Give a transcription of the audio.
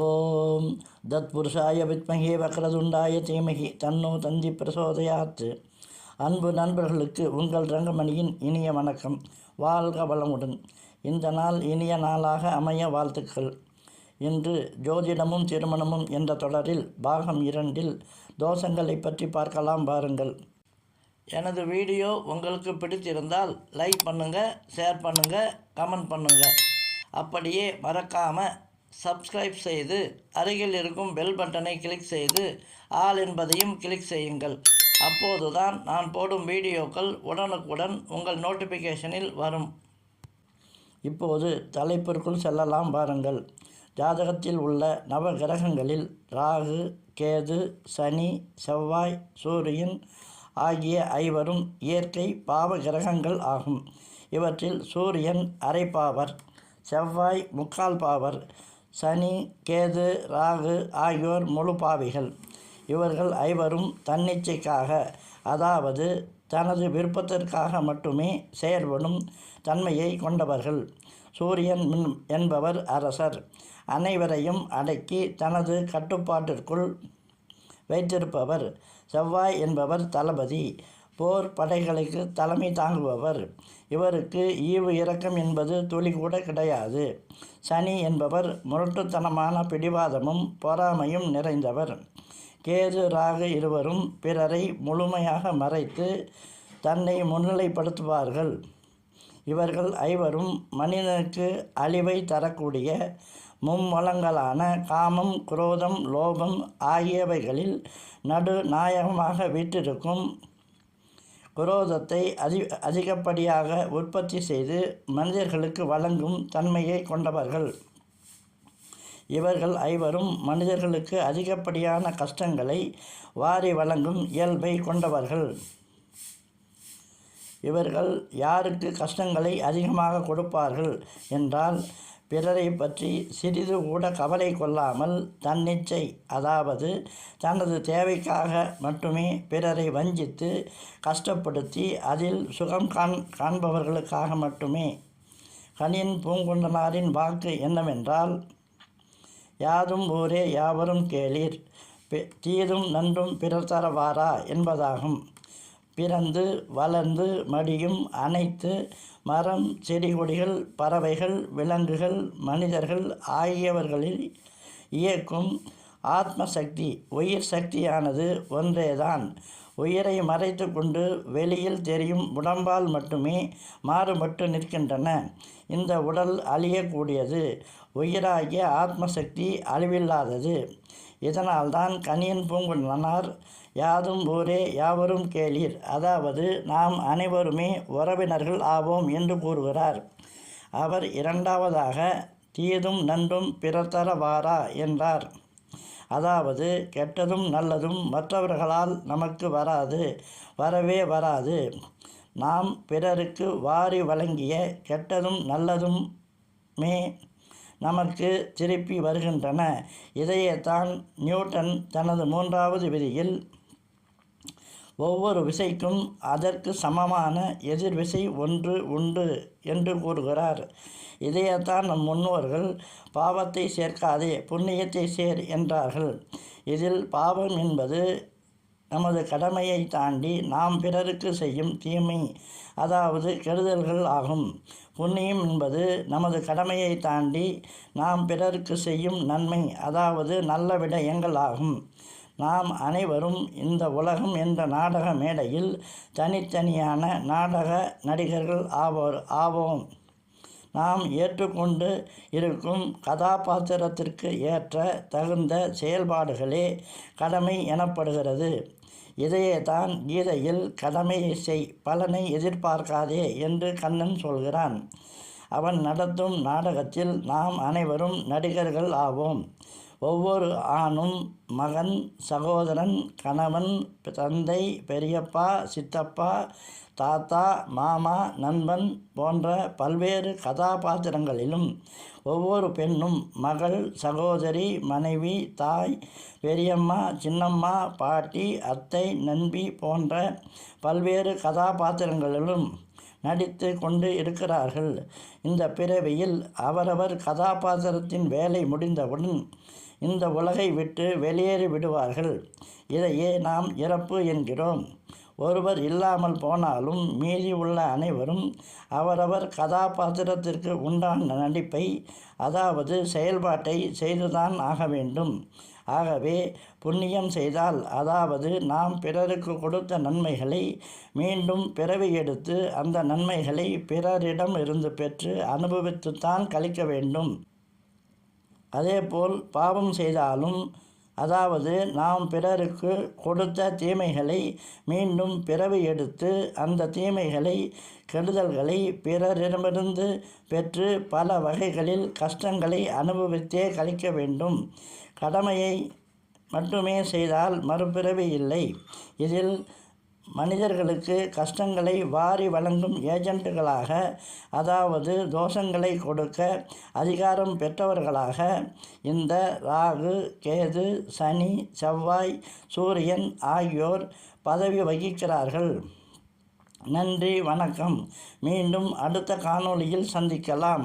ஓம் தத்புருஷாய வித்மகே வக்ரதுண்டாய தீமகி தன்னோ தந்தி பிரசோதயாத். அன்பு நண்பர்களுக்கு உங்கள் ரங்கமணியின் இனிய வணக்கம். வாழ்க வளமுடன். இந்த நாள் இனிய நாளாக அமைய வாழ்த்துக்கள். இன்று ஜோதிடமும் திருமணமும் என்ற தொடரில் பாகம் இரண்டில் தோஷங்களை பற்றி பார்க்கலாம் பாருங்கள். எனது வீடியோ உங்களுக்கு பிடித்திருந்தால் லைக் பண்ணுங்கள் ஷேர் பண்ணுங்கள் கமெண்ட் பண்ணுங்கள் அப்படியே மறக்காமல் சப்ஸ்கிரைப் செய்து அருகில் இருக்கும் பெல் பட்டனை கிளிக் செய்து ஆல் என்பதையும் கிளிக் செய்யுங்கள். அப்போதுதான் நான் போடும் வீடியோக்கள் உடனுக்குடன் உங்கள் நோட்டிஃபிகேஷனில் வரும். இப்போது தலைப்பிற்குள் செல்லலாம் பாருங்கள். ஜாதகத்தில் உள்ள நவ கிரகங்களில் ராகு கேது சனி செவ்வாய் சூரியன் ஆகிய ஐவரும் இயற்கை பாவ கிரகங்கள் ஆகும். இவற்றில் சூரியன் அரைப்பாவர் செவ்வாய் முக்கால் பாவர் சனி கேது ராகு ஆகியோர் முழு பாவிகள். இவர்கள் ஐவரும் தன்னிச்சைக்காக அதாவது தனது விருப்பத்திற்காக மட்டுமே செயல்படும் தன்மையை கொண்டவர்கள். சூரியன் மின் என்பவர் அரசர். அனைவரையும் அடக்கி தனது கட்டுப்பாட்டிற்குள் வைத்திருப்பவர். செவ்வாய் என்பவர் தளபதி. போர் படைகளுக்கு தலைமை தாங்குபவர். இவருக்கு ஈவு இரக்கம் என்பது துளி கூட கிடையாது. சனி என்பவர் முரட்டுத்தனமான பிடிவாதமும் பொறாமையும் நிறைந்தவர். கேது ராகு இருவரும் பிறரை முழுமையாக மறைத்து தன்னை முன்னிலைப்படுத்துவார்கள். இவர்கள் ஐவரும் மனிதனுக்கு அழிவை தரக்கூடிய மும்மலங்களான காமம் குரோதம் லோபம் ஆகியவைகளில் நடு நாயகமாக வீற்றிருக்கும் குரோதத்தை அதி அதிகப்படியாக உற்பத்தி செய்து மனிதர்களுக்கு வழங்கும் தன்மையை கொண்டவர்கள். இவர்கள் ஐவரும் மனிதர்களுக்கு அதிகப்படியான கஷ்டங்களை வாரி வழங்கும் இயல்பை கொண்டவர்கள். இவர்கள் யாருக்கு கஷ்டங்களை அதிகமாக கொடுப்பார்கள் என்றால் பிறரை பற்றி சிறிது கூட கவலை கொள்ளாமல் தன்னிச்சை அதாவது தனது தேவைக்காக மட்டுமே பிறரை வஞ்சித்து கஷ்டப்படுத்தி அதில் சுகம் காண் காண்பவர்களுக்காக மட்டுமே. கனியின் பூங்குன்றனாரின் வாக்கு என்னவென்றால் யாதும் ஊரே யாவரும் கேளீர் தீதும் நன்றும் பிறர் தரவாரா? என்பதாகும். பிறந்து வளர்ந்து மடியும் அனைத்து மரம் செடி கொடிகள் பறவைகள் விலங்குகள் மனிதர்கள் ஆகியவர்களில் இயக்கும் ஆத்ம சக்தி உயிர் சக்தியானது ஒன்றேதான். உயிரை மறைத்து கொண்டு வெளியில் தெரியும் உடம்பால் மட்டுமே மாறுபட்டு நிற்கின்றன. இந்த உடல் அழியக்கூடியது. உயிராகிய ஆத்மசக்தி அழிவில்லாதது. இதனால்தான் கனியன் பூங்குன்றனார் யாதும் ஊரே யாவரும் கேளீர். அதாவது நாம் அனைவருமே உறவினர்கள் ஆவோம் என்று கூறுகிறார். அவர் இரண்டாவதாக தீதும் நன்றும் பிறத்தரவாரா என்றார். அதாவது கெட்டதும் நல்லதும் மற்றவர்களால் நமக்கு வராது வரவே வராது. நாம் பிறருக்கு வாரி வழங்கிய கெட்டதும் நல்லதும் மே நமக்கு திருப்பி வருகின்றன. இதையேத்தான் நியூட்டன் தனது மூன்றாவது விதியில் ஒவ்வொரு விசைக்கும் அதற்கு சமமான எதிர்விசை ஒன்று உண்டு என்று கூறுகிறார். இதையத்தான் நம் முன்னோர்கள் பாவத்தை சேர்க்காதே புண்ணியத்தை சேர் என்றார்கள். இதில் பாவம் என்பது நமது கடமையை தாண்டி நாம் பிறருக்கு செய்யும் தீமை அதாவது கெடுதல்கள் ஆகும். புண்ணியம் என்பது நமது கடமையை தாண்டி நாம் பிறருக்கு செய்யும் நன்மை அதாவது நல்ல விடயங்கள் ஆகும். நாம் அனைவரும் இந்த உலகம் என்ற நாடக மேடையில் தனித்தனியான நாடக நடிகர்கள் ஆவோர் ஆவோம். நாம் ஏற்றுக்கொண்டு இருக்கும் கதாபாத்திரத்திற்கு ஏற்ற தகுந்த செயல்பாடுகளே கடமை எனப்படுகிறது. இதையே தான் கீதையில் கடமையை செய் பலனை எதிர்பார்க்காதே என்று கண்ணன் சொல்கிறான். அவன் நடத்தும் நாடகத்தில் நாம் அனைவரும் நடிகர்கள் ஆவோம். ஒவ்வொரு ஆணும் மகன் சகோதரன் கணவன் தந்தை பெரியப்பா சித்தப்பா தாத்தா மாமா நண்பன் போன்ற பல்வேறு கதாபாத்திரங்களிலும் ஒவ்வொரு பெண்ணும் மகள் சகோதரி மனைவி தாய் பெரியம்மா சின்னம்மா பாட்டி அத்தை நண்பி போன்ற பல்வேறு கதாபாத்திரங்களிலும் நடித்து கொண்டு இருக்கிறார்கள். இந்த பிறவியில் அவரவர் கதாபாத்திரத்தின் வேலை முடிந்தவுடன் இந்த உலகை விட்டு வெளியேறி விடுவார்கள் இதையே நாம் இறப்பு என்கிறோம். ஒருவர் இல்லாமல் போனாலும் மீதி உள்ள அனைவரும் அவரவர் கதாபாத்திரத்திற்கு உண்டான நடிப்பை அதாவது செயல்பாட்டை செய்துதான் ஆக வேண்டும். ஆகவே புண்ணியம் செய்தால் அதாவது நாம் பிறருக்கு கொடுத்த நன்மைகளை மீண்டும் பிறவி எடுத்து அந்த நன்மைகளை பிறரிடம் இருந்து பெற்று அனுபவித்துத்தான் கழிக்க வேண்டும். அதேபோல் பாவம் செய்தாலும் அதாவது நாம் பிறருக்கு கொடுத்த தீமைகளை மீண்டும் பிறவி எடுத்து அந்த தீமைகளை கெடுதல்களை பிறரிடமிருந்து பெற்று பல வகைகளில் கஷ்டங்களை அனுபவித்தே கழிக்க வேண்டும். கடமையை மட்டுமே செய்தால் மறுபிறவி இல்லை. இதில் மனிதர்களுக்கு கஷ்டங்களை வாரி வழங்கும் ஏஜென்ட்டுகளாக அதாவது தோஷங்களை கொடுக்க அதிகாரம் பெற்றவர்களாக இந்த ராகு கேது சனி செவ்வாய் சூரியன் ஆகியோர் பதவி வகிக்கிறார்கள். நன்றி வணக்கம். மீண்டும் அடுத்த காணொளியில் சந்திக்கலாம்.